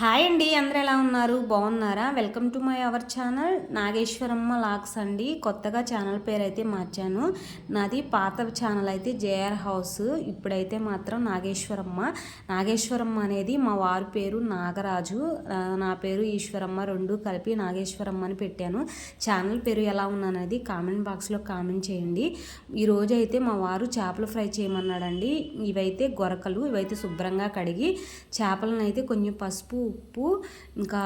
Hi అండి అందరూ ఎలా ఉన్నారు? బాగున్నారా? Welcome to my our channel Nageswaramma vlogs అండి. కొత్తగా ఛానల్ పేరు అయితే మార్చాను. నాది పాత ఛానల్ అయితే జేఆర్ హౌస్. ఇప్పుడైతే మాత్రం నాగేశ్వరమ్మ. నాగేశ్వరమ్మ అనేది మా వారి పేరు నాగరాజు. నా పేరు ఈశ్వరమ్మ రెండు కలిపి నాగేశ్వరమ్మ అని పెట్టాను. ఛానల్ పేరు ఎలా ఉన్నది కామెంట్ బాక్స్లో కామెంట్ చేయండి. ఈరోజు అయితే మా వారు చేపలు ఫ్రై చేయమన్నాడండి. ఇవైతే గొరకలు ఇవైతే శుభ్రంగా కడిగి చేపలను అయితే కొంచెం పసుపు ఉప్పు ఇంకా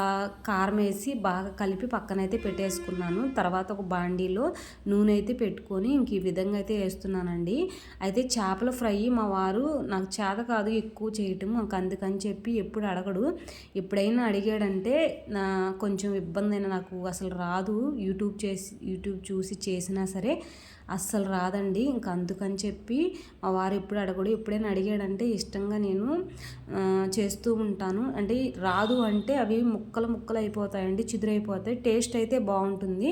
కారం వేసి బాగా కలిపి పక్కనైతే పెట్టేసుకున్నాను. తర్వాత ఒక బాండీలో నూనె అయితే పెట్టుకొని ఇంక ఈ విధంగా అయితే వేస్తున్నానండి. అయితే చేపల ఫ్రై మా వారు నాకు చేత కాదు ఎక్కువ చేయటం నాకు అందుకని చెప్పి ఎప్పుడు అడగడు. ఎప్పుడైనా అడిగాడంటే నా కొంచెం ఇబ్బంది అయినా నాకు అసలు రాదు యూట్యూబ్ చేసి యూట్యూబ్ చూసి చేసినా సరే అస్సలు రాదండి ఇంక అందుకని చెప్పి మా వారు ఎప్పుడు అడగడు. ఎప్పుడైనా అడిగాడంటే ఇష్టంగా నేను చేస్తూ ఉంటాను. అంటే రాదు అంటే అవి ముక్కలు ముక్కలు అయిపోతాయండి చిదురైపోతాయి. టేస్ట్ అయితే బాగుంటుంది.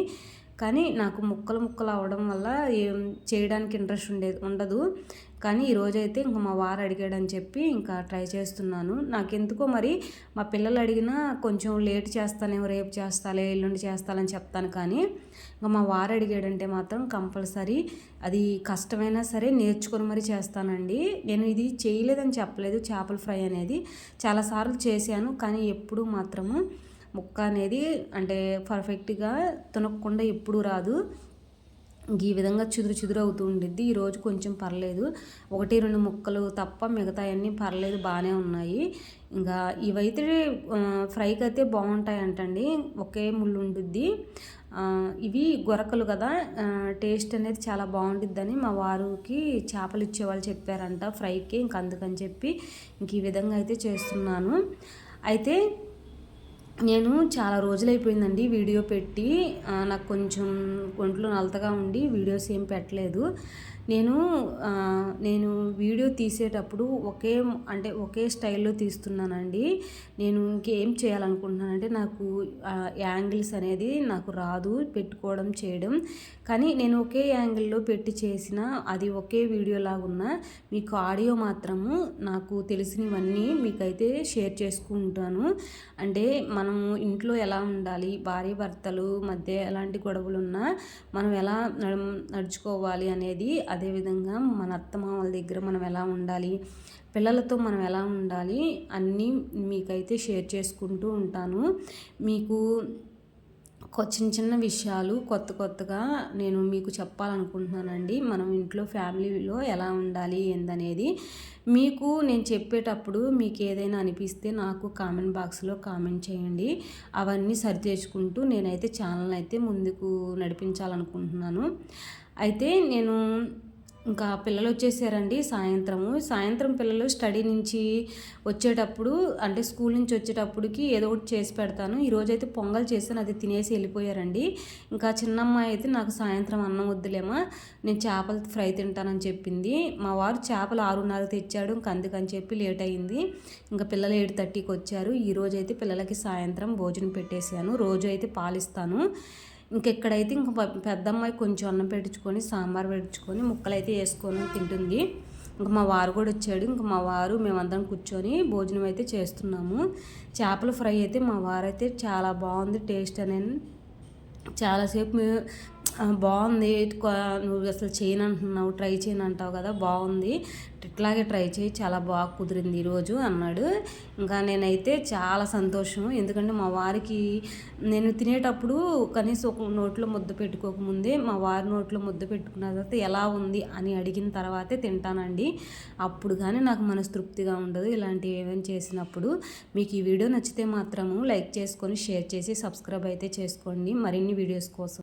కానీ నాకు ముక్కలు ముక్కలు అవడం వల్ల ఏం చేయడానికి ఇంట్రెస్ట్ ఉండేది ఉండదు. కానీ ఈరోజైతే ఇంకా మా వారు అడిగాడని చెప్పి ఇంకా ట్రై చేస్తున్నాను. నాకెందుకో మరి మా పిల్లలు అడిగినా కొంచెం లేట్ చేస్తానేమో రేపు చేస్తాలే ఎల్లుండి చేస్తాలని చెప్తాను కానీ ఇంకా మా వారు అడిగాడంటే మాత్రం కంపల్సరీ అది కష్టమైనా సరే నేర్చుకొని మరి చేస్తానండి. నేను ఇది చేయలేదని చెప్పలేదు చేపల ఫ్రై అనేది. చాలాసార్లు చేశాను కానీ ఎప్పుడు మాత్రము ముక్క అనేది అంటే పర్ఫెక్ట్గా తునక్కుండా ఎప్పుడు రాదు. ఈ విధంగా చిదురు చిదురు అవుతూ ఉండిద్ది. ఈరోజు కొంచెం పర్లేదు. ఒకటి రెండు ముక్కలు తప్ప మిగతా అన్నీ పర్లేదు బాగానే ఉన్నాయి. ఇంకా ఇవైతే ఫ్రైకి అయితే బాగుంటాయి అంటండి ఒకే ముళ్ళు ఉండిద్ది. ఇవి గొరకలు కదా. టేస్ట్ అనేది చాలా బాగుంటుందని మా వారికి చేపలు ఇచ్చేవాళ్ళు చెప్పారంట ఫ్రైకి. ఇంక అందుకని చెప్పి ఇంక ఈ విధంగా అయితే చేస్తున్నాను. అయితే నేను చాలా రోజులైపోయిందండి వీడియో పెట్టి. నాకు కొంచెం ఒంట్లో నలతగా ఉండి వీడియోస్ ఏం పెట్టలేదు. నేను నేను వీడియో తీసేటప్పుడు ఒకే అంటే ఒకే స్టైల్లో తీస్తున్నానండి. నేను ఇంకేం చేయాలనుకుంటున్నానంటే నాకు యాంగిల్స్ అనేది నాకు రాదు పెట్టుకోవడం చేయడం. కానీ నేను ఒకే యాంగిల్లో పెట్టి చేసిన అది ఒకే వీడియోలాగా ఉన్న మీకు ఆడియో మాత్రము నాకు తెలిసినవన్నీ మీకైతే షేర్ చేసుకుంటాను. అంటే మనము ఇంట్లో ఎలా ఉండాలి భార్య భర్తలు మధ్య ఎలాంటి గొడవలు ఉన్నా మనం ఎలా నడుచుకోవాలి అనేది అదేవిధంగా మన అత్తమామల దగ్గర మనం ఎలా ఉండాలి పిల్లలతో మనం ఎలా ఉండాలి అన్నీ మీకైతే షేర్ చేసుకుంటూ ఉంటాను. మీకు చిన్న చిన్న విషయాలు కొత్త కొత్తగా నేను మీకు చెప్పాలనుకుంటున్నానండి. మనం ఇంట్లో ఫ్యామిలీలో ఎలా ఉండాలి ఏందనేది. మీకు నేను చెప్పేటప్పుడు మీకు ఏదైనా అనిపిస్తే నాకు కామెంట్ బాక్స్లో కామెంట్ చేయండి. అవన్నీ సరిచేసుకుంటూ నేనైతే ఛానల్ అయితే ముందుకు నడిపించాలనుకుంటున్నాను. అయితే నేను ఇంకా పిల్లలు వచ్చేసారండి సాయంత్రము. సాయంత్రం పిల్లలు స్టడీ నుంచి వచ్చేటప్పుడు అంటే స్కూల్ నుంచి వచ్చేటప్పటికి ఏదో ఒకటి చేసి పెడతాను. ఈరోజైతే పొంగల్ చేశాను అది తినేసి వెళ్ళిపోయారండి. ఇంకా చిన్నమ్మాయి అయితే నాకు సాయంత్రం అన్నం వద్దులేమా నేను చేపలు ఫ్రై తింటానని చెప్పింది. మా వారు చేపలు ఆరున్నర తెచ్చాడు ఇంక అందుకని చెప్పి లేట్ అయింది. ఇంకా పిల్లలు ఏడు థర్టీకి వచ్చారు. ఈరోజు అయితే పిల్లలకి సాయంత్రం భోజనం పెట్టేశాను. రోజు అయితే పాలిస్తాను. ఇంకెక్కడైతే ఇంక పెద్దమ్మాయి కొంచెం అన్నం పెట్టించుకొని సాంబార్ పెట్టించుకొని ముక్కలు అయితే వేసుకొని తింటుంది. ఇంకా మా వారు కూడా వచ్చాడు. ఇంకా మా వారు మేమందరం కూర్చొని భోజనం అయితే చేస్తున్నాము. చేపల ఫ్రై అయితే మా వారు అయితే చాలా బాగుంది టేస్ట్ అనేది. చాలాసేపు బాగుంది. నువ్వు అసలు చేయను అంటున్నావు ట్రై చేయను అంటావు కదా బాగుంది. ఇట్లాగే ట్రై చేయి చాలా బాగా కుదిరింది ఈరోజు అన్నాడు. ఇంకా నేనైతే చాలా సంతోషం. ఎందుకంటే మా వారికి నేను తినేటప్పుడు కనీసం ఒక నోట్లో ముద్ద పెట్టుకోకముందే మా వారి నోట్లో ముద్ద పెట్టుకున్న తర్వాత ఎలా ఉంది అని అడిగిన తర్వాతే తింటానండి. అప్పుడు కానీ నాకు మనస్తృప్తిగా ఉండదు ఇలాంటివి ఏమైనా చేసినప్పుడు. మీకు ఈ వీడియో నచ్చితే మాత్రము లైక్ చేసుకొని షేర్ చేసి సబ్స్క్రైబ్ అయితే చేసుకోండి. మరిన్ని వీడియోస్ కోసం.